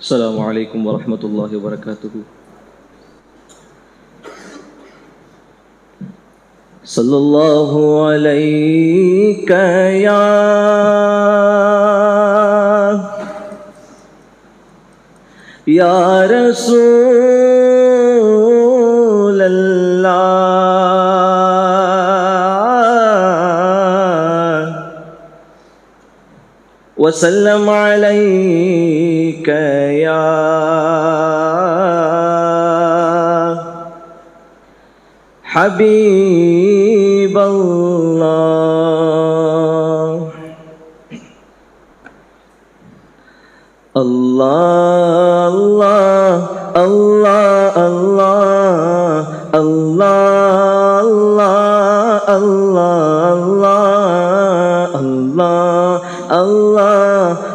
السلام عليكم ورحمة الله وبركاته. صلى الله عليك يا يا رسول وسلم عليك يا حبيب الله. الله الله الله الله الله الله الله الله الله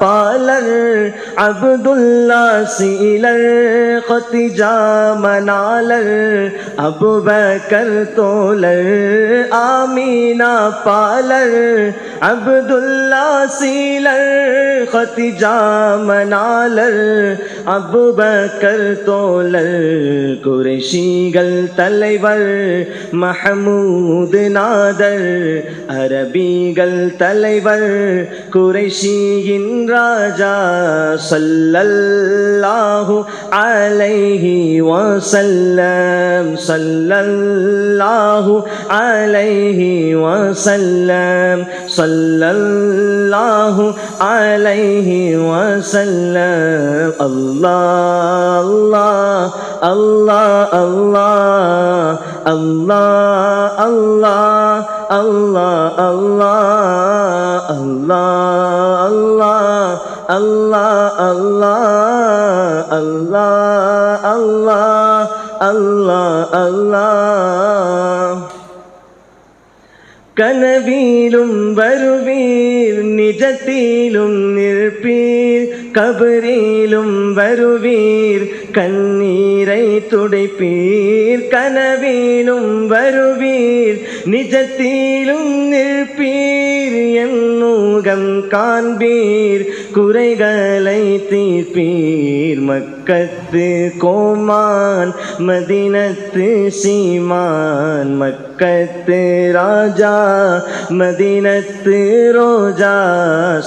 பாலர் Abdullah சீலர் கொத்திஜா மணாலர் Abu Bakr தோலர் ஆமீனா பாலர் அப்துல்லா சீலர் கொத்திஜா மணாலர் அபுபக்கர் தோலர் குறைஷிகள் தலைவர் மஹமூது நாதர் அரபிகள் தலைவர் குறைஷியின் ராஜா சல்லல்லாஹு அலைஹி வசல்லம் சல்லல்லாஹு அலைஹி வசல்லம் சல்லல்லாஹு அலைஹி வசல்லம் அல்லாஹ் அல்லாஹ் அல்லாஹ் அல்லாஹ் அல்லாஹ் அல்லாஹ் அல்லாஹ் அல்லாஹ் அல்லாஹ். கனவிலும் வருவீர் நிஜத்திலும் நிற்பீர் கபரிலும் வருவீர் கண்ணீரை துடைப்பீர் கனவிலும் வருவீர் நிஜத்திலும் நிற்பீர் என்னூகம் காண்பீர் குறைகளை தீர்ப்பீர் மக்கள் மக்கத்து கோமான் மதினத்து சீமான். மக்கத்து ராஜா மதினத்து ரோஜா.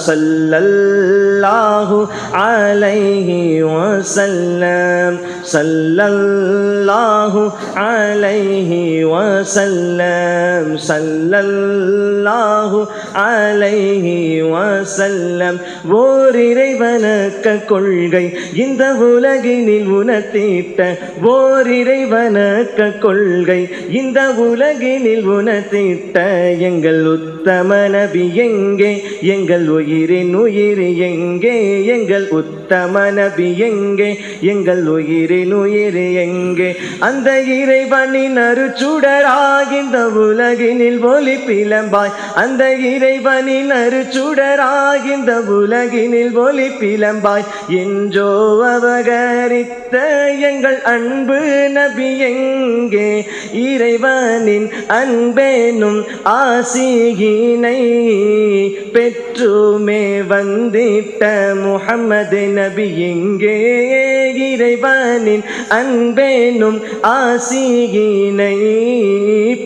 சல்லல்லாஹு அலைஹி வசல்லம் சல்லல்லாஹு அலைஹி வசல்லம் சல்லல்லாஹு அலைஹி வசல்லம் ஓர் இறைவனக்க கொள்கை இந்த உலகினில் உணர்த்திட்ட ஓர் இறைவனக்க கொள்கை. இந்த உலகினில் உணர்த்திட்ட எங்கள் உத்தம நபி எங்கே? எங்கள் உயிரின் உயிர் எங்கே? எங்கள் உத்தம நபி எங்கே? எங்கள் உயிரின் உயிர் எங்கே? அந்த இறைவனின் அருச்சுடராகின்ற உலகினில் ஒலி பிளம்பாய். அந்த இறைவனின் அருச்சுடராகின்ற உலகினில் ஒலி பிளம்பாய். என்றோ அவகரித்த எங்கள் அன்பு நபி எங்கே? இறைவனின் அன்பேனும் ஆசியினை பெற்றுமே வந்திட்ட முகமது நபி எங்கே? இறைவனின் அன்பேனும் ஆசியினை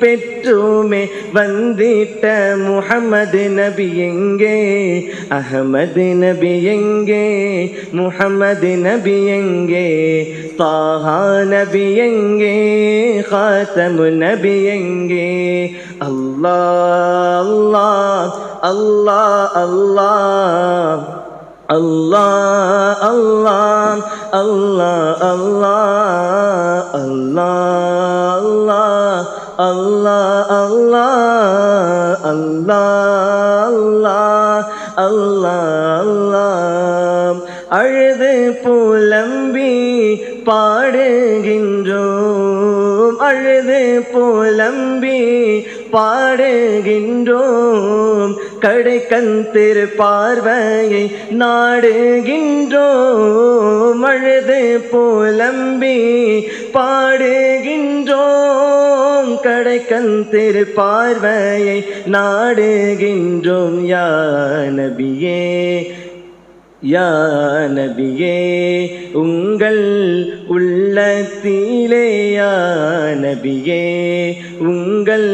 பெற்றுமே வந்திட்ட முகமது நபி எங்கே? அகமது நபி எங்கே? முகமது நபி எங்கே தாஹா நபி எங்கே காத்தமு நபி எங்கே அல்லாஹ் அல்லாஹ் அல்லாஹ் அல்லாஹ் அல்லாஹ் அல்லாஹ் அல்லாஹ் அல்லாஹ் அல்லாஹ் அல்லாஹ் அல்லாஹ் அல்லாஹ் அல்லாஹ் அல்லாஹ் அழுது புலம்பி பாடுகின்றோம். அழுது புலம்பி பாடுகின்றோம். கடைக்கண் திரு பார்வையை நாடுகின்றோம். அழுது புலம்பி பாடுகின்றோம். கடைக்கண் திரு பார்வையை நாடுகின்றோம் யானபியே யா நபியே உங்கள் உள்ளத்திலே யா நபியே உங்கள்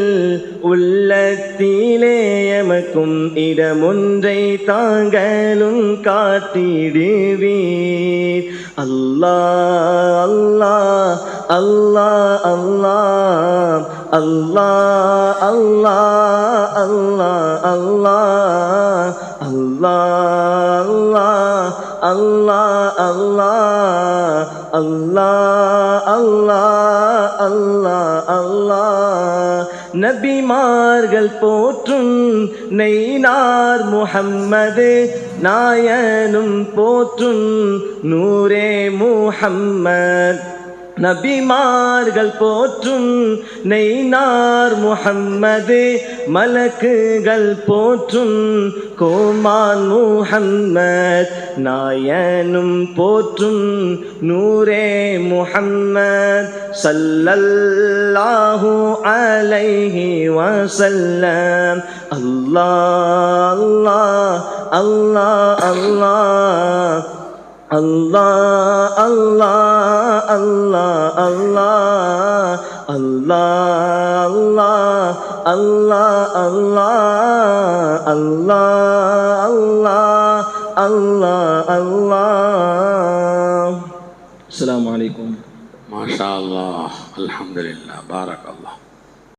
உள்ளத்திலே எமக்கும் இடமொன்றை தாங்களும் காட்டிடுவீர். அல்லா அல்லா அல்லா அல்லா அல்லா அல்லா அல்லா அல்லா அல்லாஹ் அல்லாஹ் அல்லாஹ் அல்லாஹ் அல்லாஹ் அல்லாஹ் அல்லாஹ் நபிமார்கள் போற்றும் நெய்னார் முஹம்மது நாயனும் போற்றும் நூரே முஹம்மத். நபிமார்கள் போற்றும் நெய்னார் முஹம்மது மலக்குகள் போற்றும் கோமான் முஹம்மத் நாயனும் போற்றும் நூரே முஹம்மத் சல்லல்லாஹு அலைஹி வசல்லம் அல்லாஹ் அல்லாஹ் அல்லாஹ் அல்லாஹ். আল্লাহ আল্লাহ আল্লাহ আল্লাহ আল্লাহ আল্লাহ আল্লাহ আল্লাহ আল্লাহ আল্লাহ আল্লাহ আসসালামু আলাইকুম মাশা আলহামদুলিল্লাহ বারাক আল্লাহ